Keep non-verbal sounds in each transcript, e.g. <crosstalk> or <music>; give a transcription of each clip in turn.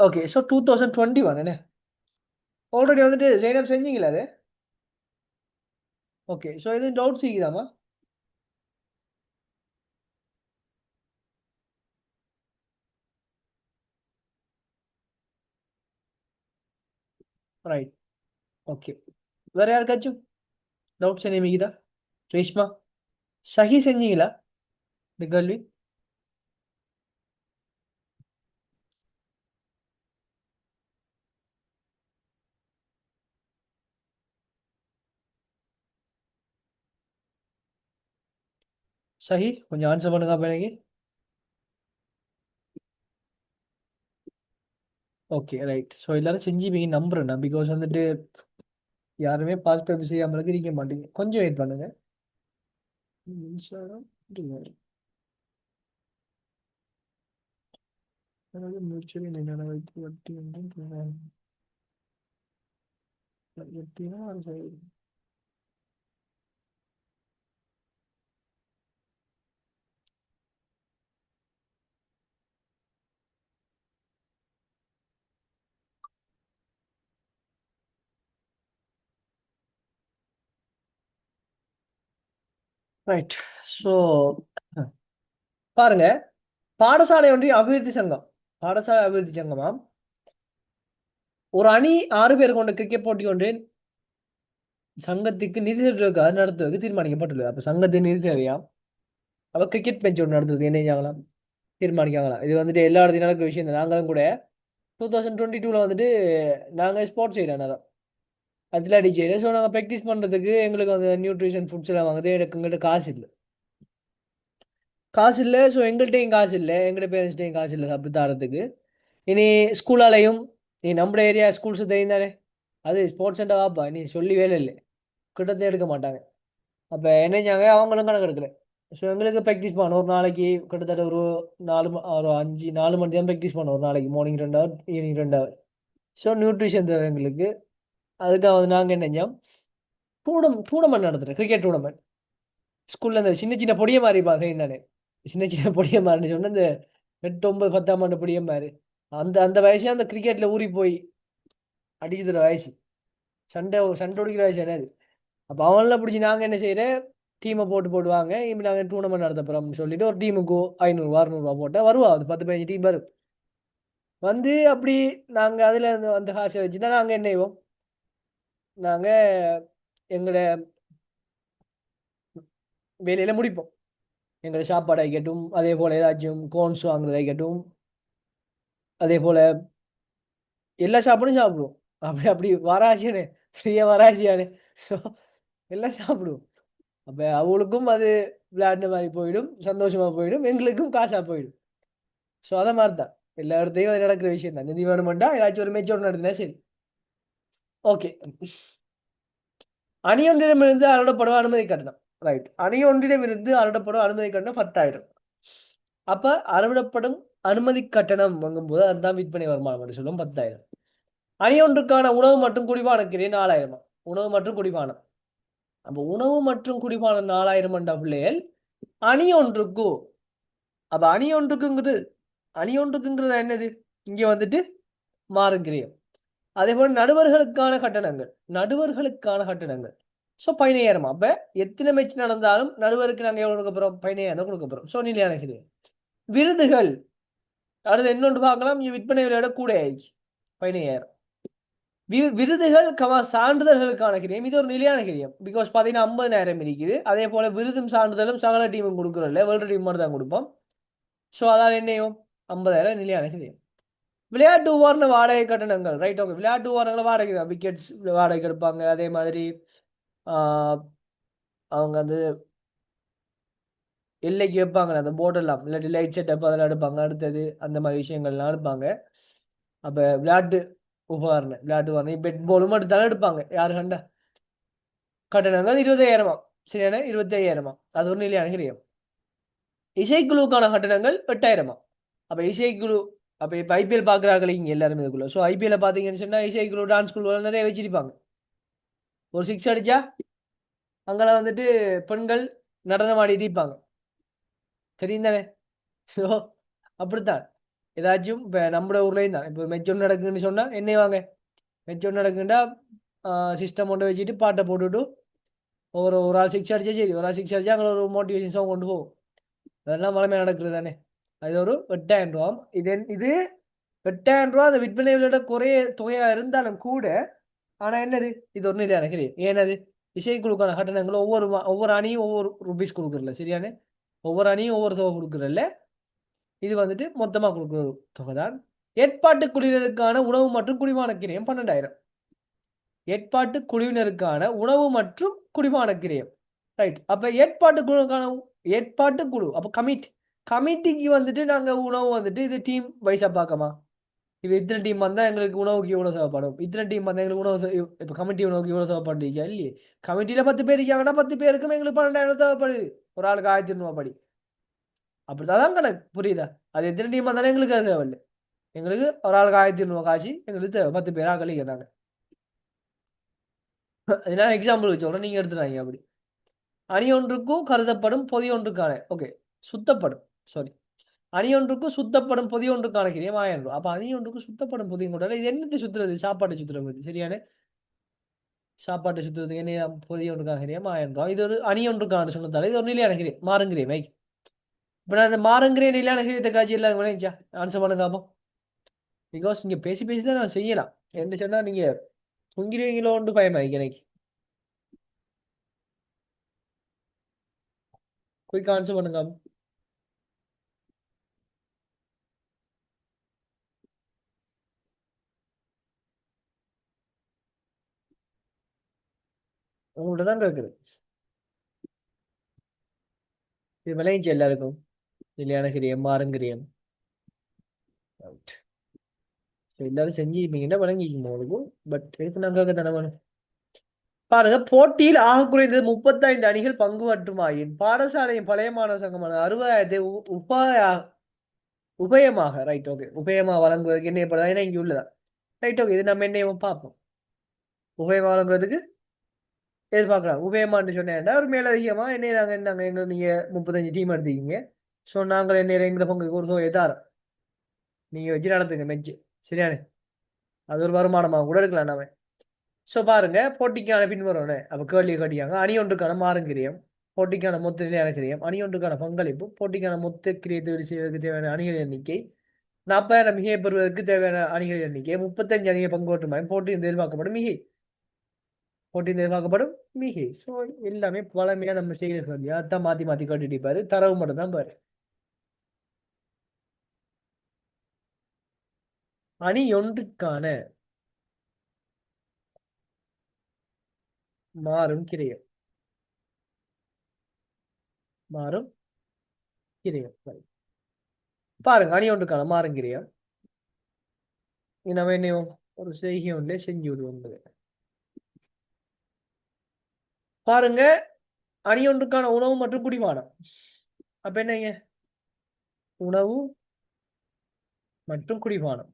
Okay so two thousand twenty one என்ன already வந்துட்டு join up செஞ்சீங்களா அது? ஓகே ஸோ எதுவும் டவுட்ஸ் இருக்குதாம்மா? ரைட் ஓகே வேற யாருக்காச்சும் டவுட்ஸ் என்ன மிகுதா ரேஷ்மா சஹி செஞ்சீங்களா? இந்த கேள்வி? சஹி கொஞ்சம் ஆன்சர் பண்ணுங்க அப்ப எனக்கு ஓகே ரைட் ஸோ எல்லாரும் செஞ்சுப்பீங்க நம்புறேன் நான் பிகாஸ் வந்துட்டு யாருமே பாஸ் பேப்பர் செய்யாமல் இருக்க மாட்டீங்க கொஞ்சம் வெயிட் பண்ணுங்க மின்சாரம் இருங்க. அதாவது முயற்சியை நினைவு வைத்து வட்டி என்றும் ரைட் ஸோ பாருங்க. பாடசாலை ஒன்றிய அபிவிருத்தி சங்கம். பாடசாலை அபிவிருத்தி சங்கமாம். ஒரு அணி ஆறு பேர் கொண்ட கிரிக்கெட் போட்டி ஒன்றின் சங்கத்துக்கு நிதி தேவைக்காக நடத்துவதற்கு தீர்மானிக்கப்பட்டுள்ளது. அப்போ சங்கத்தின் நிதி தேவையா? அப்போ கிரிக்கெட் பெஞ்ச் ஒன்று நடத்துறது என்ன செய்யலாம்? தீர்மானிக்காங்களாம். இது வந்துட்டு எல்லா இடத்துலையும் நடக்கிற விஷயம் நாங்களும் கூட டூ தௌசண்ட் டுவெண்ட்டி டூவில் வந்துட்டு நாங்கள் ஸ்போர்ட்ஸ் செய்கிறோம் நேரம் அதில் செய்கிறோம் ஸோ நாங்கள் ப்ராக்டிஸ் பண்ணுறதுக்கு எங்களுக்கு அந்த நியூட்ரிஷன் ஃபுட்ஸ் எல்லாம் வாங்குது எனக்கு எங்கள்கிட்ட காசு இல்லை. காசு இல்லை. ஸோ எங்கள்கிட்டையும் காசு இல்லை. எங்கள்கிட்ட பேரண்ட்ஸ்டையும் காசு இல்லை அப்படி தரத்துக்கு. இனி ஸ்கூலாலையும் நீ நம்ம ஏரியா ஸ்கூல்ஸ் தெரியும் தானே? அது ஸ்போர்ட்ஸ் சென்டர் வாப்பா. நீ சொல்லி வேலை இல்லை. கிட்டத்தட்ட எடுக்க மாட்டாங்க. அப்போ என்னஞ்சாங்க அவங்களும் கணக்கு எடுக்கல. ஸோ எங்களுக்கு ப்ராக்டிஸ் பண்ண ஒரு நாளைக்கு கிட்டத்தட்ட ஒரு நாலு ஒரு அஞ்சு நாலு மணி தான் ப்ராக்டிஸ் பண்ணோம் ஒரு நாளைக்கு. மார்னிங் ரெண்டு ஹவர் ஈவினிங் ரெண்டு ஹவர் ஸோ நியூட்ரிஷன் தேவை எங்களுக்கு. அதுக்காக வந்து நாங்கள் என்ன செஞ்சோம்? டூர்னம் டூர்னமெண்ட் நடத்துகிறோம் கிரிக்கெட் டூர்னமெண்ட் ஸ்கூலில் இந்த சின்ன சின்ன பொடிய மாதிரி பார்க்க தானே. சின்ன சின்ன <laughs> பொடிய மாதிரி சொன்ன இந்த எட்டு ஒன்பது பத்தாம் ஆண்டு பொடிய மாதிரி. அந்த அந்த வயசு அந்த கிரிக்கெட்டில் ஊறி போய் அடிக்கிற வயசு. சண்டை சண்டை ஒடிக்கிற வயசு என்னது? அப்போ அவங்கள பிடிச்சி நாங்கள் என்ன செய்கிறேன் டீமை போட்டு போடுவாங்க இப்போ நாங்கள் டூர்னமெண்ட் நடத்த போகிறோம்னு சொல்லிட்டு ஒரு டீமுக்கு ஐநூறுரூவா அறுநூறுவா போட்டால் வருவா. அது பத்து பதினஞ்சு டீம் வரும். வந்து அப்படி நாங்கள் அதில் அந்த காசை வச்சு தான் நாங்கள் என்ன செய்வோம்? நாங்கள் எங்களோட வேலையில் முடிப்போம். எங்களோட சாப்பாடு ஆகிக்கட்டும் அதே போல் ஏதாச்சும் கோன்ஸ் வாங்குறது அதே போல் எல்லா சாப்பாடும் சாப்பிடுவோம். அப்படி அப்படி வராசியானே ஃப்ரீயாக வராசியானே. ஸோ எல்லாம் சாப்பிடுவோம். அப்போ அவளுக்கும் அது விளையாடின மாதிரி போயிடும் சந்தோஷமாக போயிடும் எங்களுக்கும் காசாக போயிடும். ஸோ அதை மாதிரி தான் எல்லா இடத்தையும் அது நடக்கிற விஷயம் தான் நிதி வேணுமெண்டா ஏதாச்சும் ஒரு மேட்ச் ஒன்று நடத்தினா சரி. ஓகே அணியொன்றிடமிருந்து அருடப்படும் அனுமதி கட்டணம் ரைட் அணியொன்றிடமிருந்து அருடப்படும் அனுமதி கட்டணம் பத்தாயிரம். அப்ப அறுவிடப்படும் அனுமதி கட்டணம் வாங்கும்போது அதுதான் விற்பனை வருமானம் என்று சொல்லும் பத்தாயிரம். அணியொன்றுக்கான உணவு மற்றும் குடிபான கிரியை நாலாயிரமா? உணவு மற்றும் குடிபானம். அப்ப உணவு மற்றும் குடிபானம் நாலாயிரம் என்ற பிள்ளைகள் அணி ஒன்றுக்கு அப்ப அணி ஒன்றுக்குங்கிறது அணி ஒன்றுக்குங்கிறது என்னது? இங்க வந்துட்டு மாறுங்கிரியம் அதே போல நடுவர்களுக்கான கட்டணங்கள் நடுவர்களுக்கான கட்டணங்கள். ஸோ பதினையாயிரம்? அப்ப எத்தனை மேட்ச் நடந்தாலும் நடுவருக்கு நாங்கள் எவ்வளோ கொடுக்க போகிறோம் பதினையாயிரம் கொடுக்க போகிறோம் ஸோ நிலையான கிரியம் விருதுகள். அடுத்து இன்னொன்று பார்க்கலாம். விற்பனை விலையோட கூட ஆயிடுச்சு. பதினையாயிரம். விருதுகள் கமா சான்றிதழ்களுக்கான கிரியம் இது ஒரு நிலையான கிரியம். பிகாஸ் பார்த்தீங்கன்னா ஐம்பதாயிரம் இருக்குது. அதே போல விருதும் சான்றிதழும் சகல டீமும் கொடுக்குறோம்ல வேர்ல்டு டீம் மட்டும் தான் கொடுப்போம். ஸோ அதால் என்னையும் ஐம்பதாயிரம் நிலையான கிரியம். விளையாட்டு உபகரண வாடகை கட்டணங்கள் ரைட் ஓகே விளையாட்டு ஓவரங்களை வாடகை விக்கெட்ஸ் வாடகை எடுப்பாங்க. அதே மாதிரி ஆஹ், அவங்க வந்து எல்லைக்கு வைப்பாங்க. அந்த போட்டெல்லாம் இல்லாட்டி லைட் செட்டப் அதெல்லாம் எடுப்பாங்க. அடுத்தது அந்த மாதிரி விஷயங்கள்லாம் எடுப்பாங்க. அப்போ விளையாட்டு உபகரண விளையாட்டு உபகரணம் பெட் போலும் எடுத்தாலும் எடுப்பாங்க. யாரு கண்டா? கட்டணங்கள் இருபதாயிரமாம் சரியான இருபத்தையாயிரமா அது ஒரு நிலையான கிரியம். இசைக்குழுவுக்கான கட்டணங்கள் எட்டாயிரமா? அப்போ இசைக்குழு அப்போ இப்போ ஐபிஎல் பார்க்குறாங்களே இங்கே எல்லாருமே இதுக்குள்ளே. ஸோ ஐபிஎல்ல பார்த்தீங்கன்னு சொன்னால் இசைக்குழு டான்ஸ் குழு நிறைய வச்சிருப்பாங்க. ஒரு சிக்ஸ் அடித்தா அங்கெல்லாம் வந்துட்டு பெண்கள் நடனம் ஆடிட்டு இருப்பாங்க. தெரியும் தானே? ஸோ அப்படித்தான். ஏதாச்சும் இப்போ நம்மளோட ஊர்லேயும் தான். இப்போ மெச்சம் ஒன்று நடக்குதுன்னு சொன்னால் என்ன வாங்க. மெச்சம் ஒன்று சிஸ்டம் கொண்டு வச்சுட்டு பாட்டை போட்டுவிட்டு ஒரு ஒரு ஆள் சிக்ஸ் அடிச்சா சரி ஒரு ஆள் சிக்ஸ் அடிச்சா அங்கே ஒரு மோட்டிவேஷன் சாங் கொண்டு போகும் அதெல்லாம் வளமே நடக்கிறது தானே? அது ஒரு எட்டாயிரம் ரூபா இது இது எட்டாயிரம் ரூபா அந்த விற்பனை விட குறைய தொகையாக இருந்தாலும் கூட ஆனால் என்னது? இது ஒன்றும் இல்லை நினைக்கிறேன் ஏனது இசைக்குழுக்கான கட்டணங்கள் ஒவ்வொரு ஒவ்வொரு அணியும் ஒவ்வொரு ருபீஸ் கொடுக்குறல சரியானே? ஒவ்வொரு அணியும் ஒவ்வொரு தொகை கொடுக்குறல்ல. இது வந்துட்டு மொத்தமாக கொடுக்குற தொகை தான் ஏற்பாட்டு குழுவினருக்கான உணவு மற்றும் குடிமான கிரயம் பன்னெண்டாயிரம். ஏற்பாட்டு குழுவினருக்கான உணவு மற்றும் குடிமான கிரயம். ரைட் அப்போ ஏற்பாட்டு குழுக்கான ஏற்பாட்டு குழு அப்போ கமிட்டி கமிட்டிக்கு வந்துட்டு நாங்கள் உணவு வந்துட்டு இது டீம் வைஸாக பார்க்கமா? இது இத்தனை டீம் வந்தால் எங்களுக்கு உணவுக்கு இவ்வளோ தேவைப்படும் இத்தனை டீம் வந்தால் எங்களுக்கு உணவு இப்போ கமிட்டி உணவுக்கு இவ்வளோ தேவைப்படுறீங்க இல்லையே. கமிட்டியில் பத்து பேர் இருக்காங்கன்னா பத்து பேருக்கும் எங்களுக்கு பன்னெண்டாயிரம் தேவைப்படுது. ஒரு ஆளுக்கு ஆயிரத்தி இரநூறுவா படி. அப்படிதான் தான் கணக்கு. புரியுதா? அது எத்தனை டீம் வந்தாலும் எங்களுக்கு அது தேவையில்லை. எங்களுக்கு ஒரு ஆளுக்கு ஆயிரத்தி இருநூறு காசு எங்களுக்கு தேவை. பத்து பேராக கழிக்கிறாங்க நான் எக்ஸாம்பிள் வச்சு நீங்கள் எடுத்துட்டாங்க அப்படி. அணி ஒன்றுக்கும் கருதப்படும் பொதி ஒன்றுக்கான. ஓகே சுத்தப்படும். சாரி அணி ஒன்றுக்கும் சுத்தப்படும் பொதி ஒன்றுக்கான கிரியம் ஆயிரம் ரூபா அப்போ அணி ஒன்றுக்கும் சுத்தப்படும் பொதியும் கூட இது என்னத்தை சுத்துறது? சாப்பாட்டை சுத்துறது சரியான? சாப்பாட்டை சுத்துறதுக்கு என்ன பொதி ஒன்று கிரியம் ஆயிரம் ரூபா இது ஒரு அணி ஒன்றுக்கான சொன்னதால இது ஒரு நிலையான கிரியம் மாறுங்கிரியம் மைக். இப்போ நான் இந்த மாறுங்கிற நிலையான கிரியத்தை காட்சி இல்லாத விளைஞ்சா ஆன்சர் பண்ணுங்க அப்போ. பிகாஸ் இங்கே பேசி பேசி தான் நான் செய்யலாம். என்ன சொன்னால் நீங்கள் தொங்கிடுவீங்களோ ஒன்று பயமாயிக்கு எனக்கு. குயிக் ஆன்சர் பண்ணுங்க உங்கள்ட்ட தான் கேட்குது இது விளைஞ்சி எல்லாருக்கும். நிலையானகிரியம் மாறுங்கிரியம் எல்லாரும் செஞ்சிருப்பீங்கன்னா விளங்கிக்கும் உங்களுக்கு. பட் எதுக்கு நான் கேட்க தானே வேணும் பாருங்க போட்டியில் ஆக குறைந்தது முப்பத்தைந்து அணிகள் பங்கு பற்றுமாயின் பாடசாலையின் பழைய மாணவர் சங்கமான அறுபதாயிரத்தை உபாய உபயமாக ரைட் ஓகே உபயமாக வழங்குவதற்கு என்ன ஏற்படுதா? ஏன்னா இங்கே உள்ளதா. ரைட் ஓகே இது நம்ம என்ன பார்ப்போம். உபயமா வழங்குவதற்கு எதிர்பார்க்கலாம். உபயமான்னு சொன்னேன்டா ஒரு மேலதிகமா என்ன நாங்கள் நாங்கள் எங்க நீங்கள் முப்பத்தஞ்சு டீம் எடுத்துக்கிங்க ஸோ நாங்கள் என்ன எங்களை பங்கு ஒரு தொகையை தாரோம். நீங்கள் வச்சு நடத்துங்க மெச்சு சரியானே? அது ஒரு வருமானமாக கூட இருக்கலாம் நாம. ஸோ பாருங்க. போட்டிக்கான பின்வரவுனே அப்போ கேள்வி கட்டியாங்க அணி ஒன்றுக்கான மாறுங்கிரியம். போட்டிக்கான மொத்த நிலையான கிரியம் அணி ஒன்றுக்கான பங்களிப்பு. போட்டிக்கான மொத்த கிரியத்தை செய்வதற்கு தேவையான அணிகள் எண்ணிக்கை. நாற்பதாயிரம் மிகை பெறுவதற்கு தேவையான அணிகள் எண்ணிக்கை. முப்பத்தஞ்சு அணியை பங்கு பற்றுமாயும் போட்டியின் எதிர்பார்க்கப்படும் மிகை. போட்டி எதிர்பார்க்கப்படும் மிகை. ஸோ எல்லாமே பழமையாக நம்ம செய்கிறது அதான் மாற்றி மாற்றி கட்டிட்டு பாரு தரவு மட்டும் தான் பாரு. அணி ஒன்றுக்கான மாறும் கிரையம். மாறும் கிரையம். பாருங்க அணி ஒன்றுக்கான மாறும் கிரையம். நம்ம என்ன ஒரு செய்கை ஒன்றே செஞ்சு விடுவோம் பாருங்க அணி ஒன்றுக்கான உணவு மற்றும் குடிமானம். அப்ப என்னங்க? உணவு மற்றும் குடிபானம்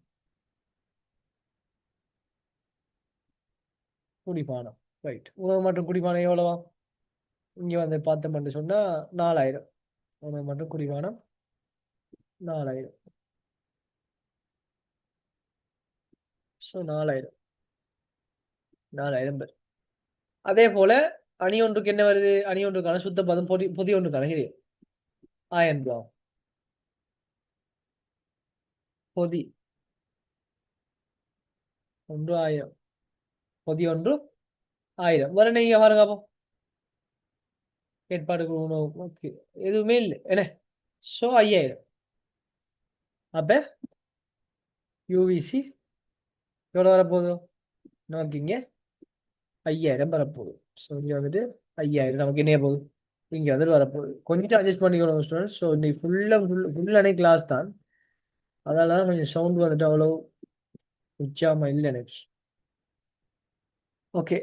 குடிபானம் ரைட் உணவு மற்றும் குடிபானம் எவ்வளவா? இங்கே வந்து பார்த்தோம்னு சொன்னால் நாலாயிரம். உணவு மற்றும் குடிபானம் நாலாயிரம். ஸோ நாலாயிரம். நாலாயிரம் பேர். அதே போல அணி ஒன்றுக்கு என்ன வருது? அணி ஒன்றுக்கான சுத்த பதம் பொதி புதிய ஒன்றுக்கான இது ஆயிரம் ரூபா பொதி. ஒன்று ஆயிரம். பொதி ஒன்று ஆயிரம். வர நீங்க பாருங்க அப்போ? ஏற்பாடு ஓகே. எதுவுமே இல்லை. என்ன? ஸோ ஐயாயிரம். அப்ப யூவிசி எவ்வளோ வரப்போகுது? நோக்கிங்க. ஐயாயிரம் வரப்போகுது. ஸோ இங்கே வந்துட்டு ஐயாயிரம் நமக்கு என்ன போகுது? இங்கே வந்துட்டு வரப்போகுது கொஞ்சம் அட்ஜஸ்ட் பண்ணிக்கணும் ஸ்டூடெண்ட்ஸ் ஸோ இன்னைக்கு ஃபுல்லாக ஃபுல் ஃபுல்லானே கிளாஸ் தான் அதனால தான். கொஞ்சம் சவுண்ட் வந்துட்டு அவ்வளோ உச்சாமல் இல்லை எனக்கு ஓகே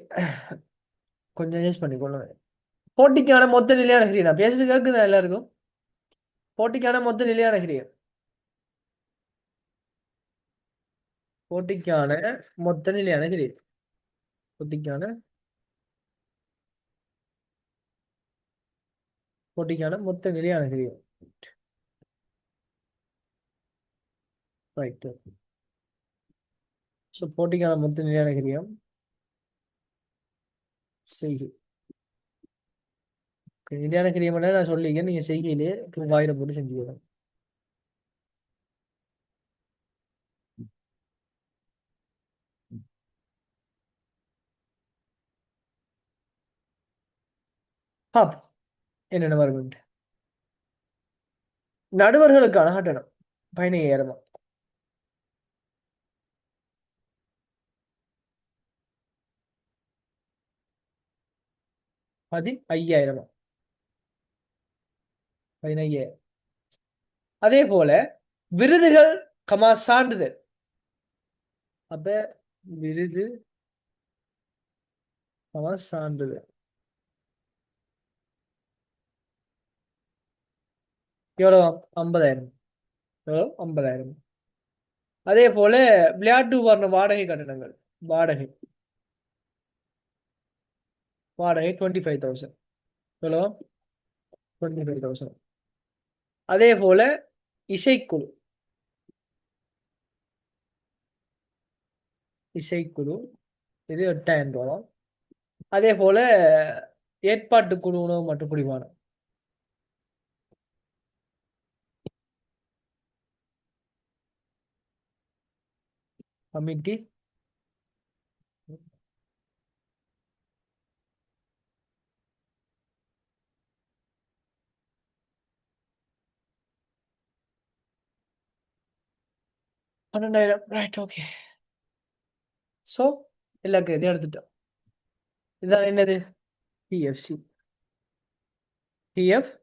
கொஞ்சம் அட்ஜஸ்ட் பண்ணிக்கொள்ளுங்க போட்டிக்கான மொத்த நிலையான கிரியா நான் பேசுறது கேட்குதா எல்லாருக்கும்? போட்டிக்கான மொத்த நிலையான கிரியா போட்டிக்கான மொத்த நிலையான கிரியா போட்டிக்கான போட்டிக்கான மொத்த நிலையான கிரியம் ரைட் ஸோ போட்டிக்கான மொத்த நிலையான கிரியம் செய்கை. நிலையான கிரியம் நான் சொல்லிங்க நீங்கள் செய்கையிலே வாயில போட்டு செஞ்சுக்கணும் பாப் என்னென்ன வரும் நடுவர்களுக்கான கட்டணம் பதினையாயிரமா பதி ஐயாயிரமா பதினையாயிரம். அதே போல விருதுகள் கமா சான்றிதழ். அப்ப விருது கமா சான்றிதழ். எவ்வளோ ஐம்பதாயிரம். எவ்வளோ ஐம்பதாயிரம். அதே போல விளையாட்டு உபகரண வாடகை கட்டணங்கள். வாடகை. வாடகை டுவெண்ட்டி ஃபைவ் தௌசண்ட் எவ்வளோ டுவெண்ட்டி ஃபைவ் தௌசண்ட் அதே போல இசைக்குழு. இசைக்குழு. இது எட்டாயிரம் ரூபா அதே போல ஏற்பாட்டு குழு உணவு மற்றும் குடிமானம். கமிட்டி பன்னெண்டாயிரம் ரைட் ஓகே ஸோ எல்லாருக்கும் இதை எடுத்துட்டோம் இதான் என்னது பிஎஃப்சி பிஎஃப் சி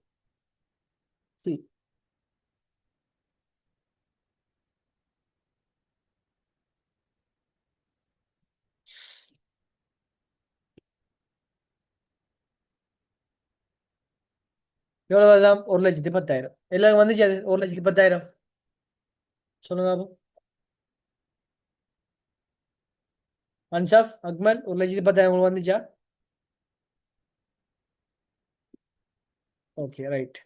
எவ்வளவு தான் ஒரு லட்சத்தி பத்தாயிரம். எல்லாரும் வந்துச்சு அது ஒரு லட்சத்தி பத்தாயிரம். சொல்லுங்க பாபு. அன்சாப் அக்மல் ஒரு லட்சத்தி பத்தாயிரம் உங்களுக்கு வந்துச்சா? Okay right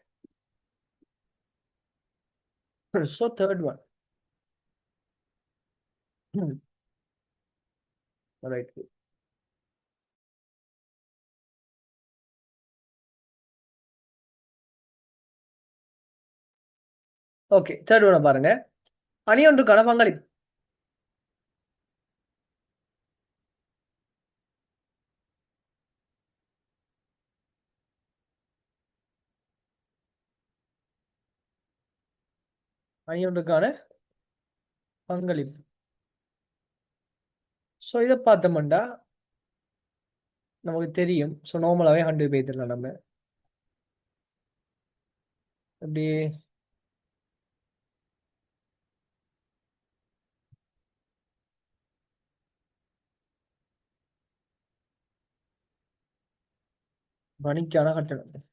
so third one right okay third ஒன்று பாருங்க. அணி ஒன்றுக்கான பங்களிப்பு அணி ஒன்றுக்கான பங்களிப்பு ஸோ இதை பார்த்தோம்னா நமக்கு தெரியும். ஸோ நார்மலாகவே ஹண்ட்ரட் பேத்துடலாம் நம்ம. அப்படியே மணிக்கான கட்டணம்.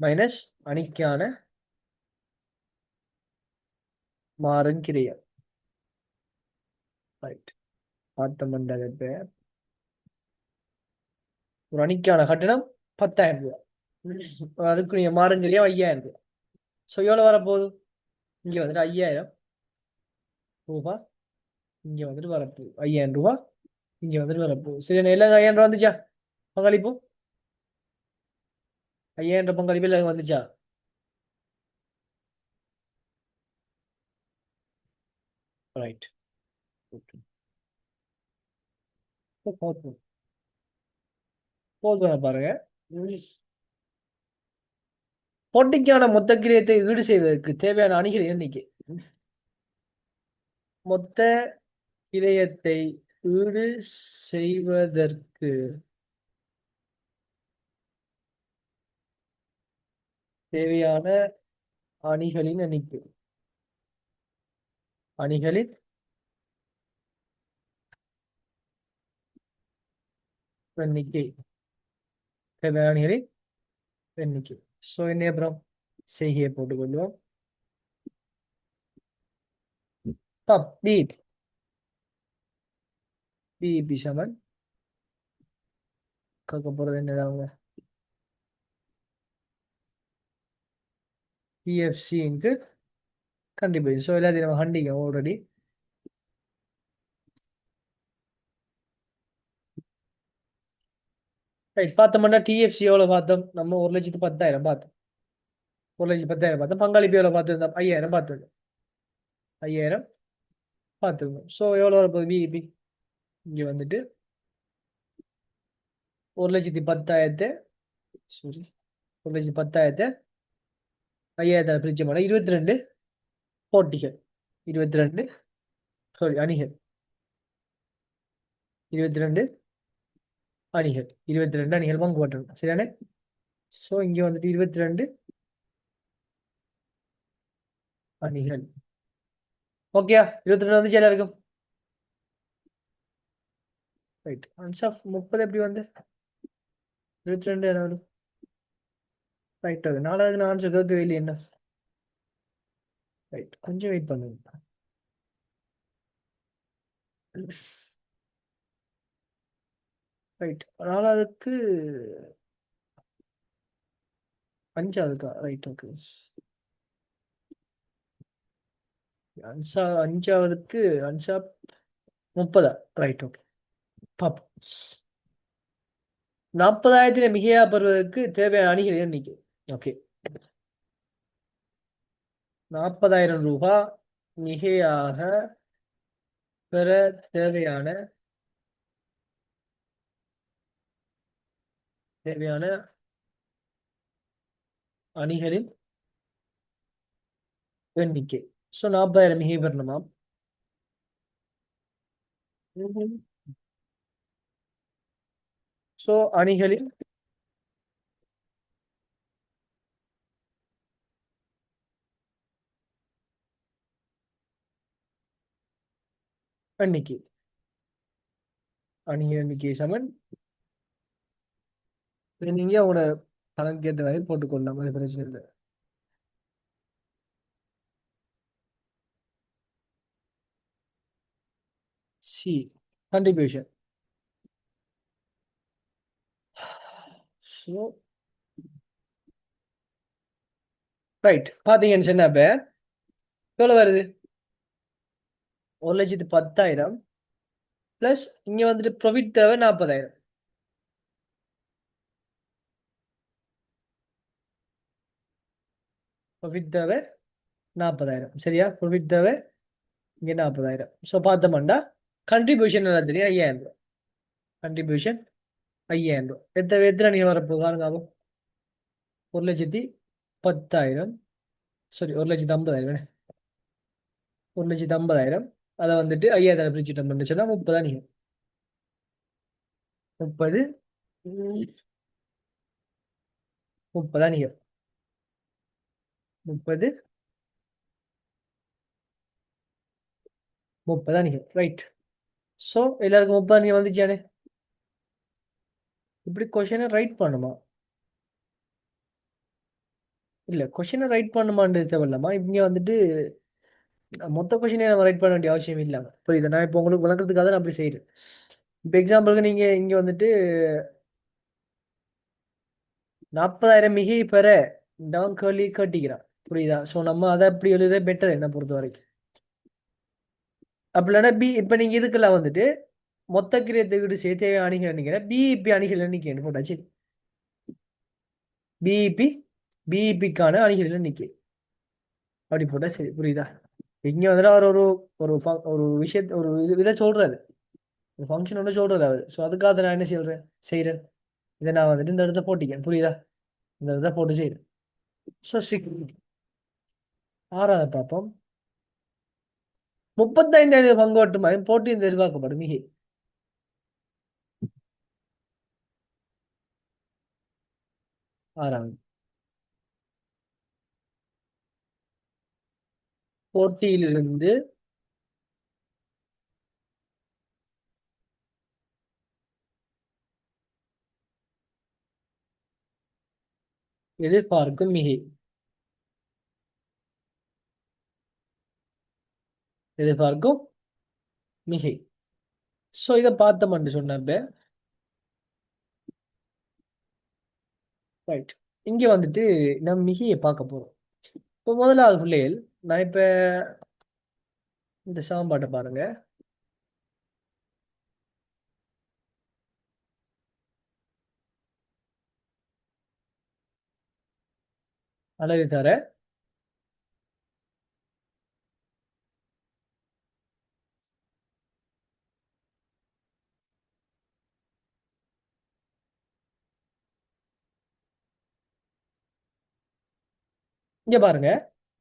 மைனஸ் அணிக்கான மாறுங்கிரியம் ரைட் பார்த்தோம்ன்றது பேர் ஒரு அணிக்கான கட்டணம் பத்தாயிரம் ரூபாய். அதுக்குரிய மாறுங்கிரியம் ஐயாயிரம் ரூபாய். ஸோ எவ்வளோ வரப்போகுது? இங்கே வந்துட்டு ஐயாயிரம். ரூபா இங்கே வந்துட்டு வரப்பு ஐயாயிரம் ரூபா? இங்கே வந்துட்டு வரப்பு. சரி எல்லாம் ஐயாயிரம் ரூபா வந்துச்சா? பங்களிப்பு? ஐயாயிரம் ரூபா பங்களிப்பு எல்லாம் வந்துச்சா? ரைட் போதும் பாருங்க. போட்டிக்கான மொத்த கிரியத்தை ஈடு செய்வதற்கு தேவையான அணிகள் எண்ணிக்கை மொத்த கிரயத்தை ஈடு செய்வதற்கு தேவையான அணிகளின் எண்ணிக்கை. அணிகளின் எண்ணிக்கை. தேவையான அணிகளின் எண்ணிக்கை. ஸோ என்ன அப்புறம்? செய்கையை போட்டுக்கொள்வோம் பப் பிஇபி சமன் கேட்க போறது என்னடா அவங்க டிஎஃப்சி இன்ட்டு கண்டிப்பாக ஸோ எல்லாத்தையும் நம்ம ஹண்டிங்க ஆல்ரெடி ரைட் பார்த்தோம்னா டிஎஃப்சி எவ்வளோ பார்த்தோம் நம்ம ஒரு லட்சத்து பத்தாயிரம் பார்த்தோம் ஒரு லட்சத்து பத்தாயிரம் பார்த்தோம் பங்காளிப்பு எவ்வளோ பார்த்துருந்தோம் ஐயாயிரம் பார்த்துருந்தோம் ஐயாயிரம் பார்த்துருந்தோம் ஸோ எவ்வளோ வரப்போகுது பிஇபி இங்கே வந்துட்டு ஒரு லட்சத்தி பத்தாயிரத்து சாரி ஒரு லட்சத்தி பத்தாயிரத்து ஐயாயிரத்தி பிரிட்ஜ் பண்ண இருபத்தி ரெண்டு போட்டிகள். இருபத்தி ரெண்டு சாரி அணிகள். இருபத்தி ரெண்டு அணிகள். இருபத்தி ரெண்டு அணிகள் பங்கு பற்றணும் சரியானே ஸோ இங்கே வந்துட்டு இருபத்தி ரெண்டு அணிகள். ஓகேயா இருபத்தி ரெண்டு வந்துச்சு எல்லாருக்கும்? ரைட் அன்சாஃப் முப்பது எப்படி வந்து? இருபத்தி ரெண்டு என்ன வரும்? ரைட் ஓகே நாலாவது நான் ஆன்சர் கேட்கவே என்ன? ரைட் கொஞ்சம் வெயிட் பண்ணுங்க. ரைட் நாலாவதுக்கு அஞ்சாவதுக்கா? ரைட் ஓகே அன்சா அஞ்சாவதுக்கு அன்சா முப்பதா? ரைட் ஓகே பார்ப்போம் நாற்பதாயிரத்தில மிகையா பெறுவதற்கு தேவையான அணிகள் எண்ணிக்கை ஓகே. நாற்பதாயிரம் ரூபாய் மிகையாக பெற தேவையான தேவையான அணிகளின் எண்ணிக்கை. ஸோ நாற்பதாயிரம் மிகை பெறணுமாம் ஸோ அணிகளின் எண்ணிக்கை அணி எண்ணிக்கை சமன். நீங்க அவங்களோட கணக்கு ஏற்ற வகையில் போட்டுக்கொள்ளலாம் அது பிரச்சனை இல்லை. சி கண்டிபியூஷன் ஸோ ரைட் பார்த்தீங்கன்னு சொன்ன அப்ப எவ்வளோ வருது? ஒரு லட்சத்து பத்தாயிரம் ப்ளஸ் இங்கே வந்துட்டு ப்ரொஃபிட் தேவை நாற்பதாயிரம் ப்ரொஃபிட் தேவை நாற்பதாயிரம் சரியா? ப்ரொஃபிட் தேவை இங்கே நாற்பதாயிரம் ஸோ பார்த்தோம்னா கண்ட்ரிபியூஷன் நல்லா தெரியும்? ஐயாயிரம் ரூபா கண்ட்ரிபியூஷன் ஐயாயிரம் ரூபா எத்த எத்தனை நீங்கள் வரப்போ பாருங்க ஒரு லட்சத்தி பத்தாயிரம். சாரி ஒரு லட்சத்தி ஐம்பதாயிரம் ஒரு லட்சத்தி ஐம்பதாயிரம். அதை வந்துட்டு ஐயாயிரம் பிரிச்சுட்டோம்னு சொன்னால் முப்பது நீங்கள் முப்பது. முப்பது நீங்கள் முப்பது. முப்பது நீங்கள் ரைட் ஸோ எல்லாருக்கும் முப்பது நீங்கள் வந்துச்சானே இப்படி கொஷனை ரைட் பண்ணுமா? இல்லை கொஷினை ரைட் பண்ணுமான்றது தேவையில்லாமா? இங்கே வந்துட்டு மொத்த கொஷினே நம்ம ரைட் பண்ண வேண்டிய அவசியம் இல்லாமல் புரியுது? நான் இப்போ உங்களுக்கு விளக்கிறதுக்காக தான் அப்படி செய்கிறேன் இப்போ எக்ஸாம்பிளுக்கு நீங்கள் இங்கே வந்துட்டு நாற்பதாயிரம் மிகை பெற டவுன் கேள்வி கட்டிக்கிறான். புரியுதா? ஸோ நம்ம அதை அப்படி எழுத பெட்டர் என்ன பொறுத்த வரைக்கும் அப்படி இல்லைன்னா பி இப்போ நீங்கள் இதுக்கெல்லாம் வந்துட்டு மொத்த கிரியத்துக்கிட்டு சேர்த்தே அணிகள் எண்ணிக்கிறேன் பிஇபி அணிகள் எண்ணிக்கை போட்டாச்சு. பிஇபி பிஇபிக்கான அணிகள் எண்ணிக்கை அப்படி போட்டால் சரி புரியுதா? இங்கே வந்துட்டு அவர் ஒரு ஒரு ஒரு விஷயத்த ஒரு இது இதை சொல்கிறாரு ஒரு ஃபங்க்ஷன் ஒன்று சொல்கிறாரு அவர். ஸோ அதுக்காக நான் என்ன சொல்றேன் செய்கிறேன் இதை நான் வந்துட்டு இந்த இடத்த போட்டிக்கேன் புரியுதா? இந்த இடத்த போட்டு செய்கிறேன் ஸோ சிக்ஸ் ஆறாவது பார்ப்போம். முப்பத்தைந்து பங்கோட்டு மாதிரி போட்டி எதிர்பார்க்கப்படும். மிகை ஆறாவது போட்டியிலிருந்து எதிர்பார்க்கும் மிகை. எதிர்பார்க்கும் மிகை. ஸோ இதை பார்த்தோம்னு சொன்னப்ப ரைட் இங்கே வந்துட்டு நம்ம மிகியை பார்க்க போகிறோம் இப்போ முதலாவது பிள்ளைகள் நான் இப்போ இந்த சாம்பாட்டை பாருங்க. அழகு தர இங்கே பாருங்க.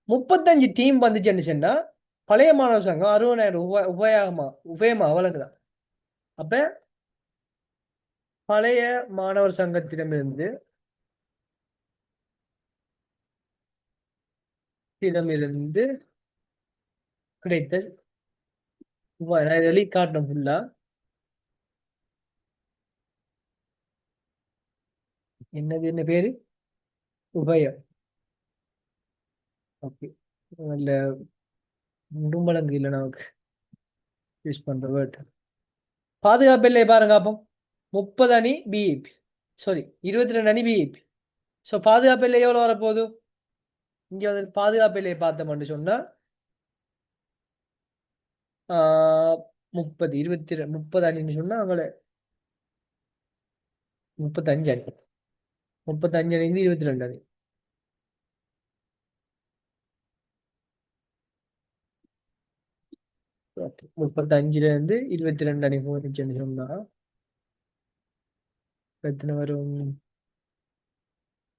முப்பத்தஞ்சு டீம் வந்துச்சுன்னு சொன்னா பழைய மாணவர் சங்கம் அறுபதாயிரம் உப உபயோகமா உபயமா வழங்குதான் அப்ப பழைய மாணவர் சங்கத்திடமிருந்து இடமிருந்து கிடைத்த வெளி காட்டணும் ஃபுல்லா என்னது என்ன பேரு? உபயம். ஓகே. இல்லை உடும்படங்கு இல்லை நமக்கு யூஸ் பண்ணுற வேர்ட் பாதுகாப்பு இல்லை பாருங்க அப்போ. முப்பது அணி பிஇபி சாரி இருபத்தி ரெண்டு அணி பிஇபி ஸோ பாதுகாப்பு இல்லை எவ்வளோ வரப்போகுது? இங்கே வந்து பாதுகாப்பு இல்லையை பார்த்தோம்னு சொன்னா ஆஹ், முப்பது இருபத்தி ரெ- முப்பது அணின்னு சொன்னா அவங்கள முப்பத்தஞ்சு அணி. முப்பத்தஞ்சு அணிந்து இருபத்தி ரெண்டு அணி. முப்பத்தஞ்சுல இருந்து இருபத்தி ரெண்டு அணி போச்சுன்னு சொன்னா. எத்தனை வரும்?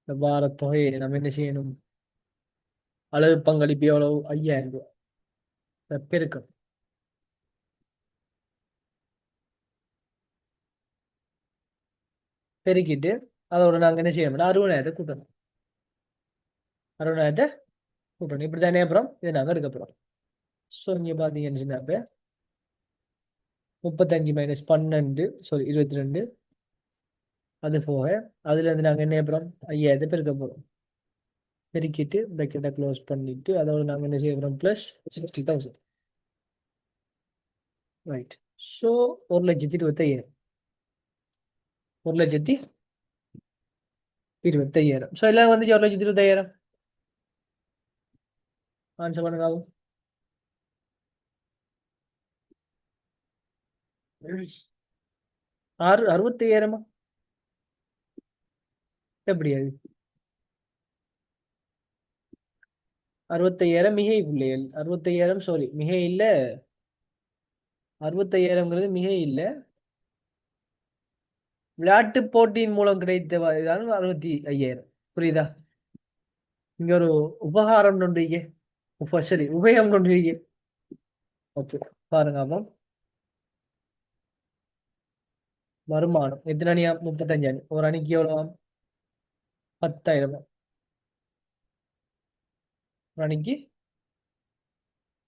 இந்த வார தொகையை நம்ம என்ன செய்யணும்? அளவு பங்களிப்பு எவ்வளவு? ஐயாயிரம் ரூபாய். பெருக்கம். பெருக்கிட்டு அதோட நாங்க என்ன செய்யணும் அறுபதாயிரத்தை கூட்டணும். அறுபதாயிரத்தை கூட்டணும். இப்படி தானே அப்புறம்? இதை நாங்கள் எடுக்க போறோம். ஸோ இங்கே பார்த்தீங்கன்னு சொன்னாப்ப முப்பத்தஞ்சு மைனஸ் பன்னெண்டு சாரி இருபத்தி ரெண்டு அது போக அதுலேருந்து நாங்கள் என்ன அப்புறம் ஐயாயிரத்தை பெருக்க போகிறோம் பெருக்கிட்டு பக்கெட்டை க்ளோஸ் பண்ணிவிட்டு அதோட நாங்கள் என்ன செய்ய போகிறோம் plus sixty thousand right so ஒரு லட்சத்தி இருபத்தையாயிரம். ஒரு லட்சத்தி இருபத்தையாயிரம். ஸோ எல்லாம் வந்துச்சு ஒரு லட்சத்தி இருபத்தையாயிரம். ஆன்சர் பண்ணுங்க ஆகும். ஆறு அறுபத்தையாயிரமா எப்படி அது? அறுபத்தையாயிரம் மிகை பிள்ளைகள். அறுபத்தையாயிரம் சாரி மிகை இல்ல. அறுபத்தையாயிரம்ங்கிறது மிகை இல்ல. விளையாட்டு போட்டியின் மூலம் கிடைத்த இதான அறுபத்தி ஐயாயிரம் புரியுதா? இங்க ஒரு உபகாரம் ஒன்று இங்கே உப சரி உபயம் ஒன்று ஓகே பாருங்க அப்போ வருமானம். எத்தனை அணியா? முப்பத்தஞ்சு அணி. ஒரு அணிக்கு எவ்வளோ பத்தாயிரம். ஒரு அணிக்கு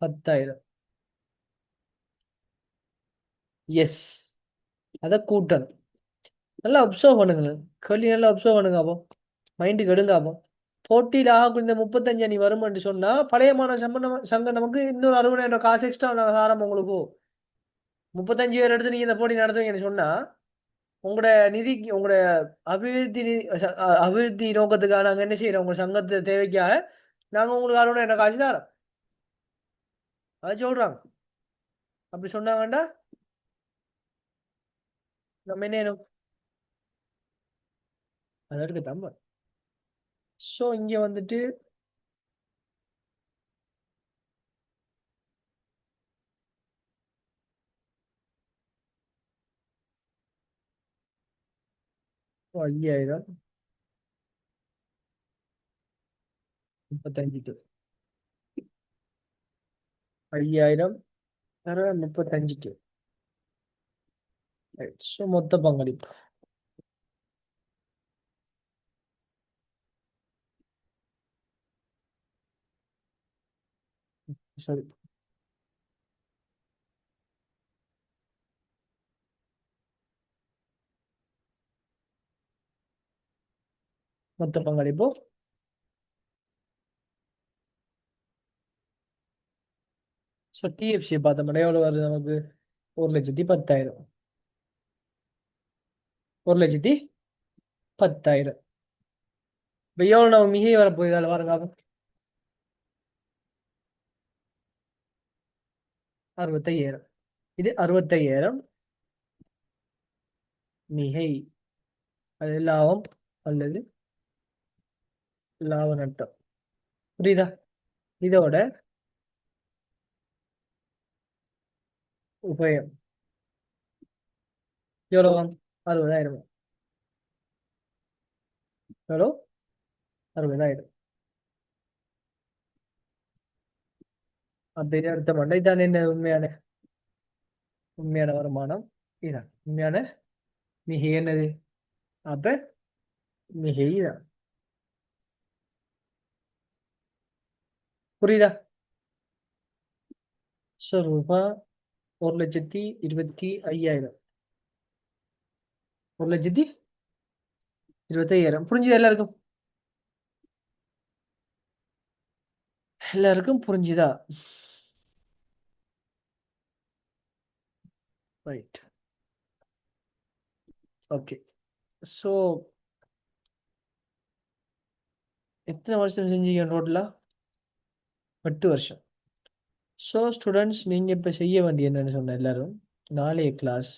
பத்தாயிரம். எஸ் அதை கூட்டணும். நல்லா அப்சர்வ் பண்ணுங்க. கேள்வி நல்லா அப்சர்வ் பண்ணுங்க அப்போ. மைண்டுக்கு எடுங்க அப்போ. போட்டியில் ஆகக்கூடிய இந்த முப்பத்தஞ்சு அணி வரும்னு சொன்னா பழைய மாணவ சம்பந்தம் சங்கம் நமக்கு இன்னொரு அறுபதாயிரம் காசு எக்ஸ்ட்ரா ஆரம்பம் உங்களுக்கு. முப்பத்தஞ்சு பேர் எடுத்து நீங்க இந்த போட்டி நடத்துவீங்கன்னு சொன்னா உங்களோட நிதி உங்களோட அபிவிருத்தி நிதி அபிவிருத்தி நோக்கத்துக்காக நாங்கள் என்ன செய்யறோம் உங்க சங்கத்து தேவைக்காக நாங்கள் உங்களுக்கு அறுபதாயிரம் காசு தரோம். அதை சொல்றாங்க. அப்படி சொன்னாங்கண்டா நம்ம என்ன வேணும் அதற்கு தம்ப. ஸோ இங்கே வந்துட்டு ஐயாயிரம் முப்பத்தஞ்சு டு ஐயாயிரம் தர முப்பத்தஞ்சு டு ஸோ மொத்த பங்களிப்பு. சரி மொத்த பங்களிப்பு ஸோ டிஎஃப்சி பார்த்தோம்னா எவ்வளோ வருது நமக்கு? ஒரு லட்சத்தி பத்தாயிரம். ஒரு லட்சத்தி பத்தாயிரம். இப்போ எவ்வளோ நம்ம மிகை வரப்போகுது? அதில் வரங்காக அறுபத்தையாயிரம். இது அறுபத்தையாயிரம் மிகை. அது லாபம் அல்லது லாப நட்டம். புரியுதா? இதோட உபயம். எவ்வளோ அறுபதாயிரம். எவ்வளோ அறுபதாயிரம். அப்படி அர்த்தம் பண்ண இதான் என்ன உண்மையான உண்மையான வருமானம்? இதான். உண்மையான மிகை என்னது? அப்ப மிகை தான் புரியுதா? ஸோ ரூபாய் ஒரு லட்சத்தி இருபத்தி ஐயாயிரம். ஒரு லட்சத்தி இருபத்தி ஐயாயிரம். புரிஞ்சுதா எல்லாருக்கும்? எல்லாருக்கும் புரிஞ்சுதா? ரைட் ஓகே ஸோ எத்தனை வருஷம் செஞ்சீங்க டோட்டலாக எட்டு வருஷம். ஸோ ஸ்டூடெண்ட்ஸ் நீங்கள் இப்போ செய்ய வேண்டிய என்னென்னு சொன்ன எல்லாரும். நாளைய கிளாஸ்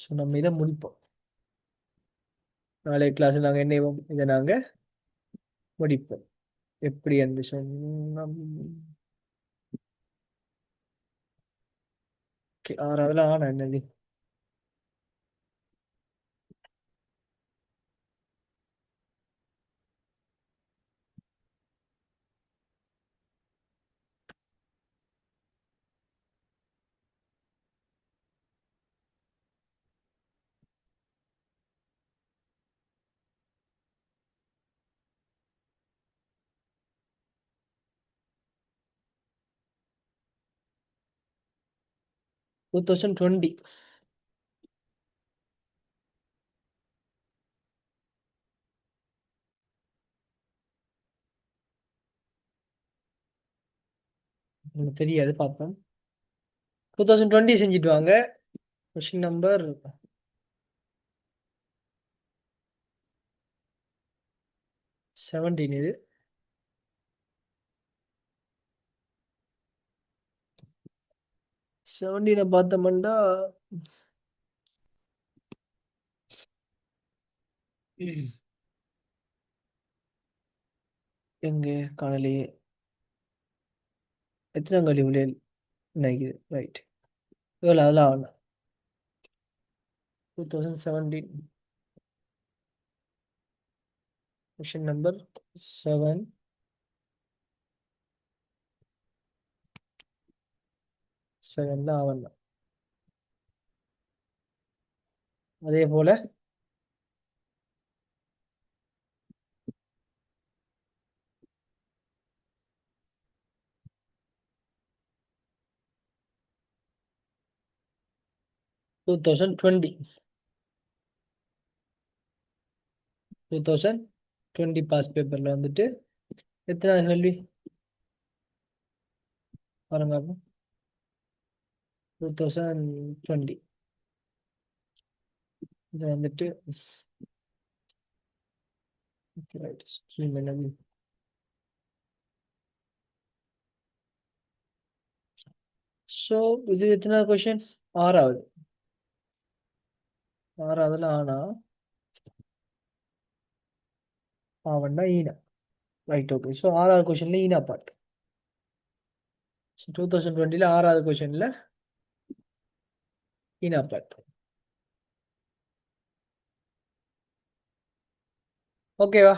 ஸோ நம்ம இதை முடிப்போம். நாளைய கிளாஸ் நாங்கள் என்ன செய்வோம்? இதை நாங்கள் முடிப்போம். எப்படி என்று சொன்னோம் ஓகே ஆறாவதுல ஆனா என்னது? டூ தௌசண்ட் டுவெண்ட்டி எனக்கு தெரியாது பார்ப்போம் டூ தௌசண்ட் டுவெண்ட்டி செஞ்சுட்டு வாங்க. கொஷின் நம்பர் செவன்டீன் இது. செவன்டீனை பார்த்தோம்னா எங்க? காணலையே எத்தனை கழி நினைக்குது? ரைட் எவ்வளோ அதெல்லாம் ஆகணும் two thousand seventeen question number seven seven தான் ஆகணும்? அதே போல two thousand twenty two thousand twenty pass பேப்பரில் வந்துட்டு எத்தனை கேள்வி பாருங்க டூ தௌசண்ட் டுவெண்ட்டி இது வந்துட்டு ஸ்கீம் என்னது? ஸோ இது எத்தனை கொஷின் ஆறாவது. ஆறாவதுல ஆனா ஆவன்னா ஈனா. ரைட் ஓகே ஸோ ஆறாவது கொஷின்ல ஈனா பாட்டு ஸோ டூ தௌசண்ட் டுவெண்ட்டில ஆறாவது கொஷின்ல ஈனா பாட்டு ஓகேவா